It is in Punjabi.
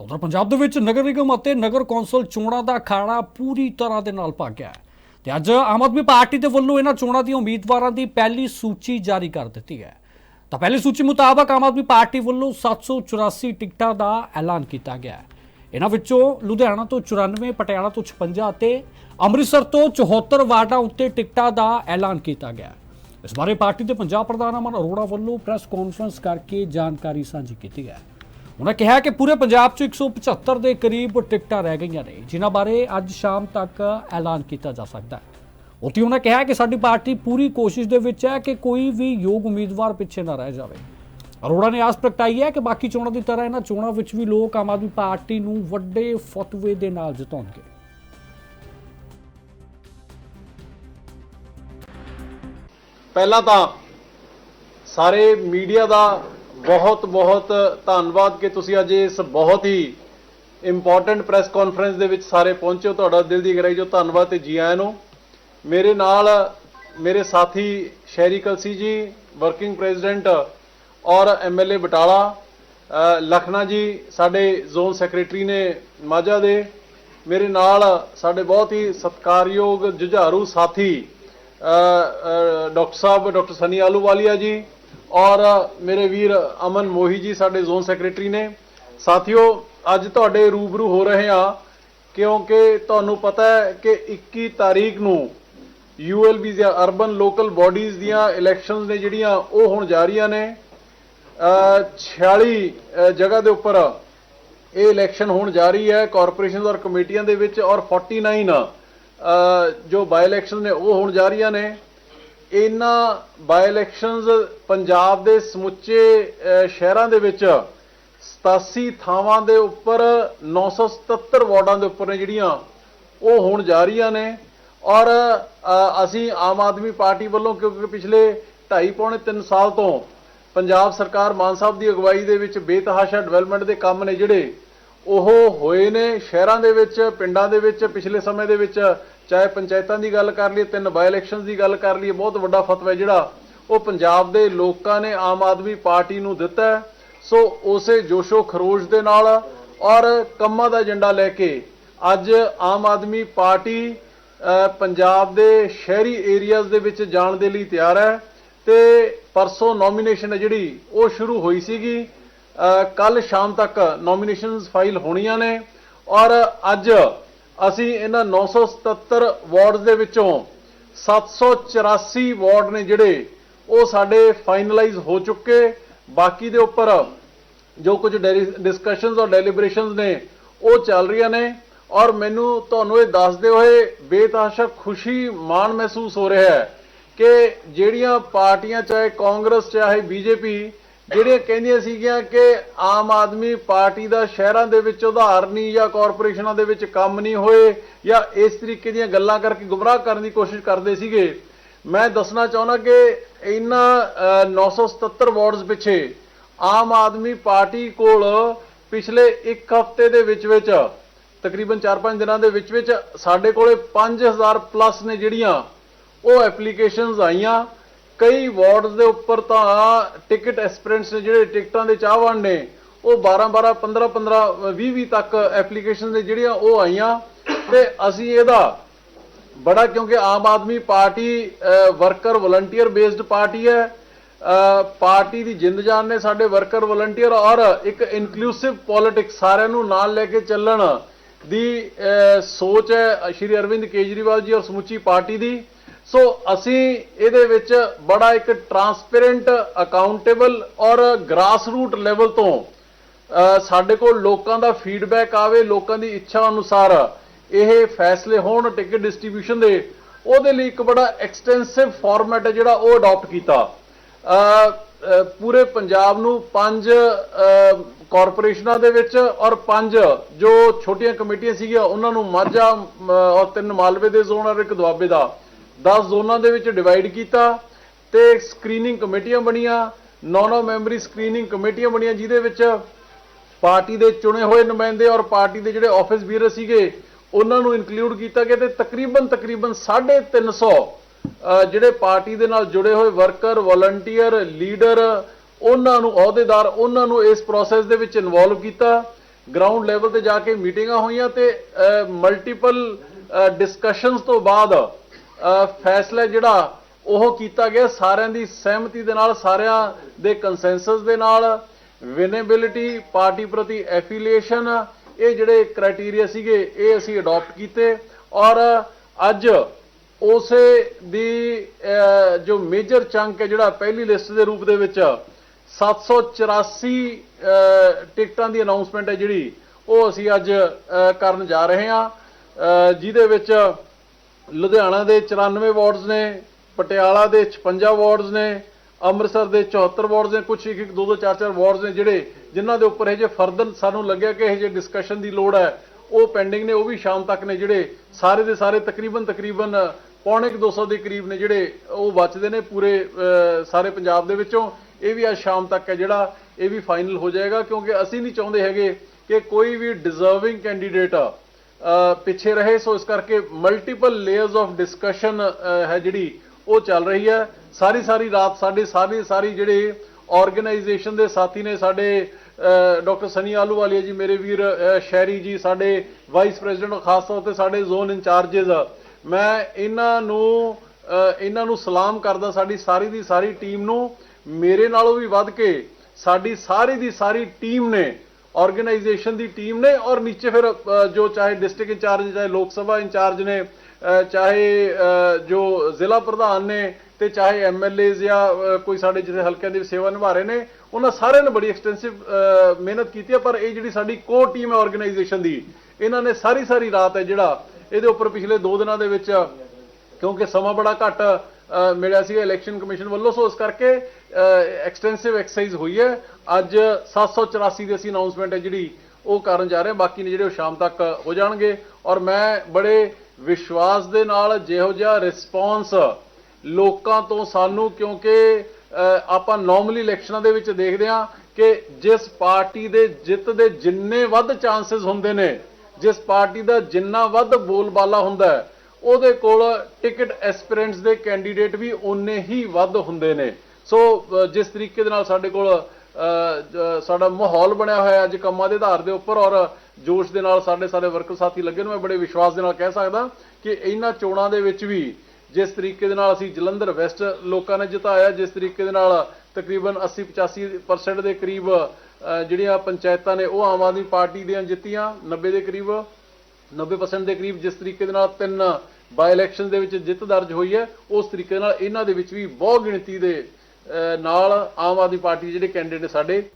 ਉਧਰ ਪੰਜਾਬ ਦੇ ਵਿੱਚ ਨਗਰ ਨਿਗਮ ਅਤੇ ਨਗਰ ਕੌਂਸਲ ਚੋਣਾਂ ਦਾ ਅਖਾੜਾ ਪੂਰੀ ਤਰ੍ਹਾਂ ਦੇ ਨਾਲ ਭੱਗ ਗਿਆ ਹੈ। ਤੇ ਅੱਜ ਆਮ ਆਦਮੀ ਪਾਰਟੀ ਦੇ ਵੱਲੋਂ ਇਹਨਾਂ ਚੋਣਾਂ ਦੀਆਂ ਉਮੀਦਵਾਰਾਂ ਦੀ ਪਹਿਲੀ ਸੂਚੀ ਜਾਰੀ ਕਰ ਦਿੱਤੀ ਹੈ। ਤਾਂ ਪਹਿਲੀ ਸੂਚੀ ਮੁਤਾਬਕ ਆਮ ਆਦਮੀ ਪਾਰਟੀ ਵੱਲੋਂ 784 ਟਿਕਟਾਂ ਦਾ ਐਲਾਨ ਕੀਤਾ ਗਿਆ ਹੈ। ਇਹਨਾਂ ਵਿੱਚੋਂ ਲੁਧਿਆਣਾ ਤੋਂ 94 ਪਟਿਆਲਾ ਤੋਂ 56 ਅਤੇ ਅੰਮ੍ਰਿਤਸਰ ਤੋਂ 74 ਵਾਰਡਾਂ ਉੱਤੇ ਟਿਕਟਾਂ ਦਾ ਐਲਾਨ ਕੀਤਾ ਗਿਆ ਇਸ ਬਾਰੇ ਪਾਰਟੀ ਦੇ ਪੰਜਾਬ ਪ੍ਰਧਾਨ ਅਮਨ ਅਰੋੜਾ ਵੱਲੋਂ ਪ੍ਰੈਸ ਕਾਨਫਰੰਸ ਕਰਕੇ ਜਾਣਕਾਰੀ ਸਾਂਝੀ ਕੀਤੀ ਹੈ। ਉਹਨਾਂ ਕਿਹਾ ਕਿ ਪੂਰੇ ਪੰਜਾਬ 'ਚ 175 ਦੇ ਕਰੀਬ ਟਿਕਟਾਂ ਰਹਿ ਗਈਆਂ ਨੇ, ਜਿਨ੍ਹਾਂ ਬਾਰੇ ਅੱਜ ਸ਼ਾਮ ਤੱਕ ਐਲਾਨ ਕੀਤਾ ਜਾ ਸਕਦਾ ਹੈ। ਉੱਥੇ ਉਹਨਾਂ ਕਿਹਾ ਕਿ ਸਾਡੀ ਪਾਰਟੀ ਪੂਰੀ ਕੋਸ਼ਿਸ਼ ਦੇ ਵਿੱਚ ਹੈ ਕਿ ਕੋਈ ਵੀ ਯੋਗ ਉਮੀਦਵਾਰ ਪਿੱਛੇ ਨਾ ਰਹਿ ਜਾਵੇ। ਅਰੋੜਾ ਨੇ ਆਸ ਪ੍ਰਗਟਾਈ ਹੈ ਕਿ ਬਾਕੀ ਚੋਣਾਂ ਦੀ ਤਰ੍ਹਾਂ ਇਹਨਾਂ ਚੋਣਾਂ ਵਿੱਚ ਵੀ ਲੋਕ ਆਮ ਆਦਮੀ ਪਾਰਟੀ ਨੂੰ ਵੱਡੇ ਫਤਵੇ ਦੇ ਨਾਲ ਜਿਤਾਉਣਗੇ। ਪਹਿਲਾਂ ਤਾਂ ਸਾਰੇ ਮੀਡੀਆ ਦਾ ਬਹੁਤ ਬਹੁਤ ਧੰਨਵਾਦ ਕਿ ਤੁਸੀਂ ਅੱਜ ਇਸ ਬਹੁਤ ਹੀ ਇੰਪੋਰਟੈਂਟ ਪ੍ਰੈਸ ਕਾਨਫਰੰਸ ਦੇ ਵਿੱਚ ਸਾਰੇ ਪਹੁੰਚੇ ਹੋ। ਤੁਹਾਡਾ ਦਿਲ ਦੀ ਗਹਿਰਾਈ ਜੋ ਧੰਨਵਾਦ ਤੇ ਜੀ ਆਇਆਂ ਨੂੰ। ਮੇਰੇ ਨਾਲ ਮੇਰੇ ਸਾਥੀ ਸ਼ਹਿਰੀ ਕਲਸੀ ਜੀ ਵਰਕਿੰਗ ਪ੍ਰੈਜ਼ੀਡੈਂਟ ਔਰ ਐਮਐਲਏ ਬਟਾਲਾ ਲਖਨਾ ਜੀ, ਸਾਡੇ ਜ਼ੋਨ ਸੈਕਟਰੀ ਨੇ ਮਾਝਾ ਦੇ। ਮੇਰੇ ਨਾਲ ਸਾਡੇ ਬਹੁਤ ਹੀ ਸਤਿਕਾਰਯੋਗ ਜੁਝਾਰੂ ਸਾਥੀ ਡਾਕਟਰ ਸਾਹਿਬ, ਡਾਕਟਰ ਸਨੀ ਆਲੂਵਾਲੀਆ ਜੀ ਔਰ ਮੇਰੇ ਵੀਰ ਅਮਨ ਮੋਹੀ ਜੀ ਸਾਡੇ ਜ਼ੋਨ ਸੈਕਟਰੀ ਨੇ। ਸਾਥੀਓ ਅੱਜ ਤੁਹਾਡੇ ਰੂਬਰੂ ਹੋ ਰਹੇ ਹਾਂ ਕਿਉਂਕਿ ਤੁਹਾਨੂੰ ਪਤਾ ਹੈ ਕਿ 21 ਤਾਰੀਖ ਨੂੰ ਯੂਐਲਬੀ ਜਾਂ ਅਰਬਨ ਲੋਕਲ ਬਾਡੀਜ਼ ਦੀਆਂ ਇਲੈਕਸ਼ਨਸ ਨੇ ਜਿਹੜੀਆਂ ਉਹ ਹੁਣ ਜਾਰੀਆਂ ਨੇ। ਅ, 46 ਜਗ੍ਹਾ ਦੇ ਉੱਪਰ ਇਹ ਇਲੈਕਸ਼ਨ ਹੁਣ ਜਾਰੀ ਹੈ ਕਾਰਪੋਰੇਸ਼ਨਸ ਔਰ ਕਮੇਟੀਆਂ ਦੇ ਵਿੱਚ। ਔਰ 49 ਅ, ਜੋ ਬਾਈ ਇਲੈਕਸ਼ਨ ਨੇ ਉਹ ਹੁਣ ਜਾਰੀਆਂ ਨੇ। ਇਹਨਾਂ ਬਾਈ ਇਲੈਕਸ਼ਨਸ ਪੰਜਾਬ ਦੇ ਸਮੁੱਚੇ ਸ਼ਹਿਰਾਂ ਦੇ ਵਿੱਚ 87 ਥਾਵਾਂ ਦੇ ਉੱਪਰ 977 ਵਾਰਡਾਂ ਦੇ ਉੱਪਰ ਨੇ ਜਿਹੜੀਆਂ, ਉਹ ਹੋਣ ਜਾ ਰਹੀਆਂ ਨੇ। ਔਰ ਅਸੀਂ ਆਮ ਆਦਮੀ ਪਾਰਟੀ ਵੱਲੋਂ ਕਿਉਂਕਿ ਪਿਛਲੇ 2.5 ਪੌਣੇ 3 ਸਾਲ ਤੋਂ ਪੰਜਾਬ ਸਰਕਾਰ ਮਾਨ ਸਾਹਿਬ ਦੀ ਅਗਵਾਈ ਦੇ ਵਿੱਚ ਬੇਤਹਾਸ਼ਾ ਡਿਵੈਲਪਮੈਂਟ ਦੇ ਕੰਮ ਨੇ ਜਿਹੜੇ, ਉਹ ਹੋਏ ਨੇ ਸ਼ਹਿਰਾਂ ਦੇ ਵਿੱਚ, ਪਿੰਡਾਂ ਦੇ ਵਿੱਚ, ਪਿਛਲੇ ਸਮੇਂ ਦੇ ਵਿੱਚ ਚਾਹੇ ਪੰਚਾਇਤਾਂ ਦੀ ਗੱਲ ਕਰ ਲਈਏ, ਤਿੰਨ ਬਾਈ ਇਲੈਕਸ਼ਨਸ ਦੀ ਗੱਲ ਕਰ ਲਈਏ, ਬਹੁਤ ਵੱਡਾ ਫਤਵਾ ਜਿਹੜਾ। ਉਹ ਪੰਜਾਬ ਦੇ ਲੋਕਾਂ ਨੇ ਆਮ ਆਦਮੀ ਪਾਰਟੀ ਨੂੰ ਦਿੱਤਾ ਸੋ ਉਸੇ ਜੋਸ਼ੋ ਖਰੋਸ਼ ਦੇ ਨਾਲ ਔਰ ਕੰਮਾਂ ਦਾ ਏਜੰਡਾ ਲੈ ਕੇ ਅੱਜ ਆਮ ਆਦਮੀ ਪਾਰਟੀ ਪੰਜਾਬ ਦੇ ਸ਼ਹਿਰੀ ਏਰੀਆਜ਼ ਦੇ ਵਿੱਚ ਜਾਣ ਦੇ ਲਈ ਤਿਆਰ ਹੈ। ਤੇ ਪਰਸੋਂ ਨੋਮੀਨੇਸ਼ਨ ਹੈ ਜਿਹੜੀ, ਉਹ ਸ਼ੁਰੂ ਹੋਈ ਸੀਗੀ। ਕੱਲ ਸ਼ਾਮ ਤੱਕ ਨੋਮੀਨੇਸ਼ਨਸ ਫਾਈਲ ਹੋਣੀਆਂ ਨੇ। ਔਰ ਅੱਜ ਅਸੀਂ ਇਹਨਾਂ 977 ਵਾਰਡਸ ਦੇ ਵਿੱਚੋਂ 784 ਵਾਰਡ ਨੇ ਜਿਹੜੇ ਉਹ ਸਾਡੇ ਫਾਈਨਲਾਈਜ਼ ਹੋ ਚੁੱਕੇ। ਬਾਕੀ ਦੇ ਉੱਪਰ ਜੋ ਕੁਝ ਡਿਸਕਸ਼ਨਸ ਔਰ ਡੈਲੀਬਰੇਸ਼ਨਸ ਨੇ, ਉਹ ਚੱਲ ਰਹੀਆਂ ਨੇ। ਔਰ ਮੈਨੂੰ ਤੁਹਾਨੂੰ ਇਹ ਦੱਸਦੇ ਹੋਏ ਬੇਤਹਾਸ਼ਾ ਖੁਸ਼ੀ ਮਾਣ ਮਹਿਸੂਸ ਹੋ ਰਿਹਾ ਹੈ ਕਿ ਜਿਹੜੀਆਂ ਪਾਰਟੀਆਂ, ਚਾਹੇ ਕਾਂਗਰਸ, ਚਾਹੇ ਬੀਜੇਪੀ ਜਿਹੜੀਆਂ ਕਹਿੰਦੀਆਂ ਸੀਗੀਆਂ ਕਿ ਆਮ ਆਦਮੀ ਪਾਰਟੀ ਦਾ ਸ਼ਹਿਰਾਂ ਦੇ ਵਿੱਚ ਉਧਾਰ ਨਹੀਂ ਜਾਂ ਕਾਰਪੋਰੇਸ਼ਨਾਂ ਦੇ ਵਿੱਚ ਕੰਮ ਨਹੀਂ ਹੋਏ ਜਾਂ ਇਸ ਤਰੀਕੇ ਦੀਆਂ ਗੱਲਾਂ ਕਰਕੇ ਗੁੰਮਰਾਹ ਕਰਨ ਦੀ ਕੋਸ਼ਿਸ਼ ਕਰਦੇ ਸੀਗੇ ਮੈਂ ਦੱਸਣਾ ਚਾਹੁੰਦਾ ਕਿ ਇਹਨਾਂ ਅ, 977 ਵਾਰਡਸ ਪਿੱਛੇ ਆਮ ਆਦਮੀ ਪਾਰਟੀ ਕੋਲ ਪਿਛਲੇ ਇੱਕ ਹਫ਼ਤੇ ਦੇ ਵਿੱਚ ਵਿੱਚ ਤਕਰੀਬਨ 4-5 ਦਿਨਾਂ ਦੇ ਵਿੱਚ ਵਿੱਚ ਸਾਡੇ ਕੋਲੇ 5000 ਪਲੱਸ ਨੇ ਜਿਹੜੀਆਂ ਉਹ ਐਪਲੀਕੇਸ਼ਨਸ ਆਈਆਂ। ਕਈ ਵਾਰਡਸ ਦੇ ਉੱਪਰ ਤਾਂ ਟਿਕਟ ਐਸਪੀਰੈਂਟਸ ਨੇ ਜਿਹੜੇ ਟਿਕਟਾਂ ਦੇ ਚਾਹਵਾਨ ਨੇ, ਉਹ 12 12 15 15 20 20 ਤੱਕ ਐਪਲੀਕੇਸ਼ਨ ਨੇ ਜਿਹੜੀਆਂ ਉਹ ਆਈਆਂ। ਤੇ ਅਸੀਂ ਇਹਦਾ ਬੜਾ ਕਿਉਂਕਿ Aam Aadmi Party worker volunteer based party ਹੈ। ਪਾਰਟੀ ਦੀ ਜਿੰਦ ਜਾਨ ਨੇ ਸਾਡੇ ਵਰਕਰ ਵਲੰਟੀਅਰ ਔਰ ਇੱਕ ਇਨਕਲੂਸਿਵ ਪੋਲਿਟਿਕਸ ਸਾਰਿਆਂ ਨੂੰ ਨਾਲ ਲੈ ਕੇ ਚੱਲਣ ਦੀ ਸੋਚ ਹੈ ਸ਼੍ਰੀ ਅਰਵਿੰਦ ਕੇਜਰੀਵਾਲ ਜੀ ਔਰ ਸਮੁੱਚੀ ਪਾਰਟੀ ਦੀ। ਸੋ ਅਸੀਂ ਇਹਦੇ ਵਿੱਚ ਬੜਾ ਇੱਕ ਟਰਾਂਸਪੇਰੈਂਟ ਅਕਾਊਂਟੇਬਲ ਔਰ ਗ੍ਰਾਸ ਰੂਟ ਲੈਵਲ ਤੋਂ ਸਾਡੇ ਕੋਲ ਲੋਕਾਂ ਦਾ ਫੀਡਬੈਕ ਆਵੇ, ਲੋਕਾਂ ਦੀ ਇੱਛਾ ਅਨੁਸਾਰ ਇਹ ਫੈਸਲੇ ਹੋਣ ਟਿਕਟ ਡਿਸਟ੍ਰੀਬਿਊਸ਼ਨ ਦੇ, ਉਹਦੇ ਲਈ ਇੱਕ ਬੜਾ ਐਕਸਟੈਂਸਿਵ ਫਾਰਮੈਟ ਹੈ ਜਿਹੜਾ ਉਹ ਅਡਾਪਟ ਕੀਤਾ। ਪੂਰੇ ਪੰਜਾਬ ਨੂੰ ਪੰਜ ਕਾਰਪੋਰੇਸ਼ਨਾਂ ਦੇ ਵਿੱਚ ਔਰ ਪੰਜ ਜੋ ਛੋਟੀਆਂ ਕਮੇਟੀਆਂ ਸੀਗੀਆਂ, ਉਹਨਾਂ ਨੂੰ ਮਾਝਾ ਔਰ ਤਿੰਨ ਮਾਲਵੇ ਦੇ ਜ਼ੋਨ ਔਰ ਇੱਕ ਦੁਆਬੇ ਦਾ। 10 ਜ਼ੋਨਾਂ ਦੇ ਵਿੱਚ ਡਿਵਾਈਡ ਕੀਤਾ ਤੇ ਸਕਰੀਨਿੰਗ ਕਮੇਟੀਆਂ ਬਣੀਆਂ। 9-9 ਮੈਂਬਰੀ ਸਕਰੀਨਿੰਗ ਕਮੇਟੀਆਂ ਬਣੀਆਂ ਜਿਹਦੇ ਵਿੱਚ ਪਾਰਟੀ ਦੇ ਚੁਣੇ ਹੋਏ ਨੁਮਾਇੰਦੇ ਔਰ ਪਾਰਟੀ ਦੇ ਜਿਹੜੇ ਆਫਿਸ ਵੀਰ ਸੀਗੇ ਉਹਨਾਂ ਨੂੰ ਇਨਕਲੂਡ ਕੀਤਾ ਗਿਆ ਤੇ ਤਕਰੀਬਨ ਤਕਰੀਬਨ 350 ਅਹ, ਜਿਹੜੇ ਪਾਰਟੀ ਦੇ ਨਾਲ ਜੁੜੇ ਹੋਏ ਵਰਕਰ ਵਲੰਟੀਅਰ ਲੀਡਰ ਉਹਨਾਂ ਨੂੰ ਅਹੁਦੇਦਾਰ ਉਹਨਾਂ ਨੂੰ ਇਸ ਪ੍ਰੋਸੈਸ ਦੇ ਵਿੱਚ ਇਨਵੋਲਵ ਕੀਤਾ। ਗਰਾਊਂਡ ਲੈਵਲ ਤੇ ਜਾ ਕੇ ਮੀਟਿੰਗਾਂ ਹੋਈਆਂ ਤੇ ਮਲਟੀਪਲ ਡਿਸਕਸ਼ਨਸ ਤੋਂ ਬਾਅਦ ਫੈਸਲਾ ਜਿਹੜਾ ਉਹ ਕੀਤਾ ਗਿਆ ਸਾਰਿਆਂ ਦੀ ਸਹਿਮਤੀ ਦੇ ਨਾਲ ਸਾਰਿਆਂ ਦੇ ਕੰਸੈਂਸਸ ਦੇ ਨਾਲ ਵਿਨੇਬਿਲਿਟੀ ਪਾਰਟੀ ਪ੍ਰਤੀ ਐਫੀਲੀਏਸ਼ਨ ਇਹ ਜਿਹੜੇ ਕ੍ਰਾਈਟੇਰੀਆ ਸੀਗੇ ਇਹ ਅਸੀਂ ਅਡਾਪਟ ਕੀਤੇ ਔਰ ਅੱਜ ਉਸੇ ਦੀ ਜੋ ਮੇਜਰ ਚੰਕ ਹੈ ਜਿਹੜਾ ਪਹਿਲੀ ਲਿਸਟ ਦੇ ਰੂਪ ਦੇ ਵਿੱਚ 784 ਅਹ, ਟਿਕਟਾਂ ਦੀ ਅਨਾਉਂਸਮੈਂਟ ਹੈ ਜਿਹੜੀ ਉਹ ਅਸੀਂ ਅੱਜ ਕਰਨ ਜਾ ਰਹੇ ਹਾਂ। ਜਿਹਦੇ ਵਿੱਚ ਲੁਧਿਆਣਾ ਦੇ 94 ਵਾਰਡਸ ਨੇ ਪਟਿਆਲਾ ਦੇ 56 ਵਾਰਡਸ ਨੇ ਅੰਮ੍ਰਿਤਸਰ ਦੇ 74 ਵਾਰਡਸ ਨੇ ਕੁਝ ਇੱਕ ਇੱਕ ਦੋ ਦੋ ਚਾਰ ਚਾਰ ਵਾਰਡਸ ਨੇ ਜਿਹੜੇ ਜਿਨ੍ਹਾਂ ਦੇ ਉੱਪਰ ਇਹ ਜੇ ਫਰਦਰ ਸਾਨੂੰ ਲੱਗਿਆ ਕਿ ਇਹ ਜੇ ਡਿਸਕਸ਼ਨ ਦੀ ਲੋੜ ਹੈ ਉਹ ਪੈਂਡਿੰਗ ਨੇ ਉਹ ਵੀ ਸ਼ਾਮ ਤੱਕ ਨੇ ਜਿਹੜੇ ਸਾਰੇ ਦੇ ਸਾਰੇ ਤਕਰੀਬਨ ਤਕਰੀਬਨ ਪੌਣੇ ਕੁ 200 ਦੇ ਕਰੀਬ ਨੇ ਜਿਹੜੇ ਉਹ ਬਚਦੇ ਨੇ ਪੂਰੇ ਸਾਰੇ ਪੰਜਾਬ ਦੇ ਵਿੱਚੋਂ। ਇਹ ਵੀ ਅੱਜ ਸ਼ਾਮ ਤੱਕ ਹੈ ਜਿਹੜਾ ਇਹ ਵੀ ਫਾਈਨਲ ਹੋ ਜਾਏਗਾ ਕਿਉਂਕਿ ਅਸੀਂ ਨਹੀਂ ਚਾਹੁੰਦੇ ਹੈਗੇ ਕਿ ਕੋਈ ਵੀ ਡਿਜ਼ਰਵਿੰਗ ਕੈਂਡੀਡੇਟ ਅ, ਪਿੱਛੇ ਰਹੇ, ਸੋ ਇਸ ਕਰਕੇ ਮਲਟੀਪਲ ਲੇਅਰਸ ਆਫ ਡਿਸਕਸ਼ਨ ਹੈ ਜਿਹੜੀ, ਉਹ ਚੱਲ ਰਹੀ ਹੈ। ਸਾਰੀ ਸਾਰੀ ਰਾਤ ਸਾਡੇ ਸਾਰੀ ਸਾਰੀ ਜਿਹੜੇ ਆਰਗੇਨਾਈਜੇਸ਼ਨ ਦੇ ਸਾਥੀ ਨੇ, ਸਾਡੇ ਡਾਕਟਰ ਸਨੀ ਆਲੂਵਾਲੀਆ ਜੀ, ਮੇਰੇ ਵੀਰ ਸ਼ਹਿਰੀ ਜੀ, ਸਾਡੇ ਵਾਈਸ ਪ੍ਰੈਜ਼ੀਡੈਂਟ ਖਾਸ ਤੌਰ ਤੇ ਸਾਡੇ ਜ਼ੋਨ ਇੰਚਾਰਜਸ ਮੈਂ ਇਹਨਾਂ ਨੂੰ ਇਹਨਾਂ ਨੂੰ ਸਲਾਮ ਕਰਦਾ ਸਾਡੀ ਸਾਰੀ ਦੀ ਸਾਰੀ ਟੀਮ ਨੂੰ। ਮੇਰੇ ਨਾਲੋਂ ਵੀ ਵੱਧ ਕੇ ਸਾਡੀ ਸਾਰੀ ਦੀ ਸਾਰੀ ਟੀਮ ਨੇ ਆਰਗੇਨਾਈਜੇਸ਼ਨ ਦੀ ਟੀਮ ਨੇ ਔਰ ਨੀਚੇ ਫਿਰ ਜੋ ਚਾਹੇ ਡਿਸਟ੍ਰਿਕਟ ਇੰਚਾਰਜ ਚਾਹੇ ਲੋਕ ਸਭਾ ਇੰਚਾਰਜ ਨੇ ਚਾਹੇ ਜੋ ਜ਼ਿਲ੍ਹਾ ਪ੍ਰਧਾਨ ਨੇ ਤੇ ਚਾਹੇ ਐਮਐਲਏਜ਼ ਜਾਂ ਕੋਈ ਸਾਡੇ ਜਿਹੜੇ ਹਲਕਿਆਂ ਦੀ ਸੇਵਾ ਨਿਭਾ ਰਹੇ ਨੇ, ਉਹਨਾਂ ਸਾਰਿਆਂ ਨੇ ਬੜੀ ਐਕਸਟੈਂਸਿਵ ਮਿਹਨਤ ਕੀਤੀ ਹੈ, ਪਰ ਇਹ ਜਿਹੜੀ ਸਾਡੀ ਕੋਰ ਟੀਮ ਹੈ ਆਰਗੇਨਾਈਜੇਸ਼ਨ ਦੀ, ਇਹਨਾਂ ਨੇ ਸਾਰੀ ਸਾਰੀ ਰਾਤ ਹੈ ਜਿਹੜਾ ਇਹਦੇ ਉੱਪਰ ਪਿਛਲੇ 2 ਦਿਨਾਂ ਦੇ ਵਿੱਚ, ਕਿਉਂਕਿ ਸਮਾਂ ਬੜਾ ਘੱਟ ਮਿਲਿਆ ਸੀ ਇਲੈਕਸ਼ਨ ਕਮਿਸ਼ਨ ਵੱਲੋਂ, ਸੋ ਇਸ ਕਰਕੇ ਐਕਸਟੈਂਸਿਵ ਐਕਸਰਸਾਈਜ਼ ਹੋਈ ਹੈ। ਅੱਜ 784 ਦੀ ਅਸੀਂ ਅਨਾਉਂਸਮੈਂਟ ਹੈ ਜਿਹੜੀ ਉਹ ਕਰਨ ਜਾ ਰਹੇ ਹਾਂ। ਬਾਕੀ ਨੇ ਜਿਹੜੇ ਉਹ ਸ਼ਾਮ ਤੱਕ ਹੋ ਜਾਣਗੇ। ਔਰ ਮੈਂ ਬੜੇ ਵਿਸ਼ਵਾਸ ਦੇ ਨਾਲ ਜਿਹੋ ਜਿਹਾ ਰਿਸਪੌਂਸ ਲੋਕਾਂ ਤੋਂ ਸਾਨੂੰ, ਕਿਉਂਕਿ ਆਪਾਂ ਨਾਰਮਲੀ ਇਲੈਕਸ਼ਨਾਂ ਦੇ ਵਿੱਚ ਦੇਖਦੇ ਹਾਂ ਕਿ ਜਿਸ ਪਾਰਟੀ ਦੇ ਜਿੱਤ ਦੇ ਜਿੰਨੇ ਵੱਧ ਚਾਂਸਸ ਹੁੰਦੇ ਨੇ, ਜਿਸ ਪਾਰਟੀ ਦਾ ਜਿੰਨਾ ਵੱਧ ਬੋਲਬਾਲਾ ਹੁੰਦਾ ਉਹਦੇ ਕੋਲ ਟਿਕਟ ਐਸਪੀਰੈਂਟਸ ਦੇ ਕੈਂਡੀਡੇਟ ਵੀ ਉਨੇ ਹੀ ਵੱਧ ਹੁੰਦੇ ਨੇ। ਸੋ ਜਿਸ ਤਰੀਕੇ ਦੇ ਨਾਲ ਸਾਡੇ ਕੋਲ ਸਾਡਾ ਮਾਹੌਲ ਬਣਿਆ ਹੋਇਆ ਅੱਜ ਕੰਮਾਂ ਦੇ ਆਧਾਰ ਦੇ ਉੱਪਰ ਔਰ ਜੋਸ਼ ਦੇ ਨਾਲ ਸਾਡੇ ਸਾਰੇ ਵਰਕਰ ਸਾਥੀ ਲੱਗੇ ਨੇ, ਮੈਂ ਬੜੇ ਵਿਸ਼ਵਾਸ ਦੇ ਨਾਲ ਕਹਿ ਸਕਦਾ ਕਿ ਇਹਨਾਂ ਚੋਣਾਂ ਦੇ ਵਿੱਚ ਵੀ ਜਿਸ ਤਰੀਕੇ ਦੇ ਨਾਲ ਅਸੀਂ ਜਲੰਧਰ ਵੈਸਟ ਲੋਕਾਂ ਨੇ ਜਿਤਾਇਆ, ਜਿਸ ਤਰੀਕੇ ਦੇ ਨਾਲ ਤਕਰੀਬਨ 80 85% ਦੇ ਕਰੀਬ ਜਿਹੜੀਆਂ ਪੰਚਾਇਤਾਂ ਨੇ ਉਹ ਆਮ ਆਦਮੀ ਪਾਰਟੀ ਦੀਆਂ ਜਿੱਤੀਆਂ 90 ਦੇ ਕਰੀਬ 90% ਦੇ ਕਰੀਬ ਜਿਸ ਤਰੀਕੇ ਦੇ ਨਾਲ ਤਿੰਨ ਬਾਈ ਇਲੈਕਸ਼ਨ ਦੇ ਵਿੱਚ ਜਿੱਤ ਦਰਜ ਹੋਈ ਹੈ, ਉਸ ਤਰੀਕੇ ਨਾਲ ਇਹਨਾਂ ਦੇ ਵਿੱਚ ਵੀ ਬਹੁ ਗਿਣਤੀ ਦੇ ਨਾਲ ਆਮ ਆਦਮੀ ਪਾਰਟੀ ਦੇ ਜਿਹੜੇ ਕੈਂਡੀਡੇਟ ਸਾਡੇ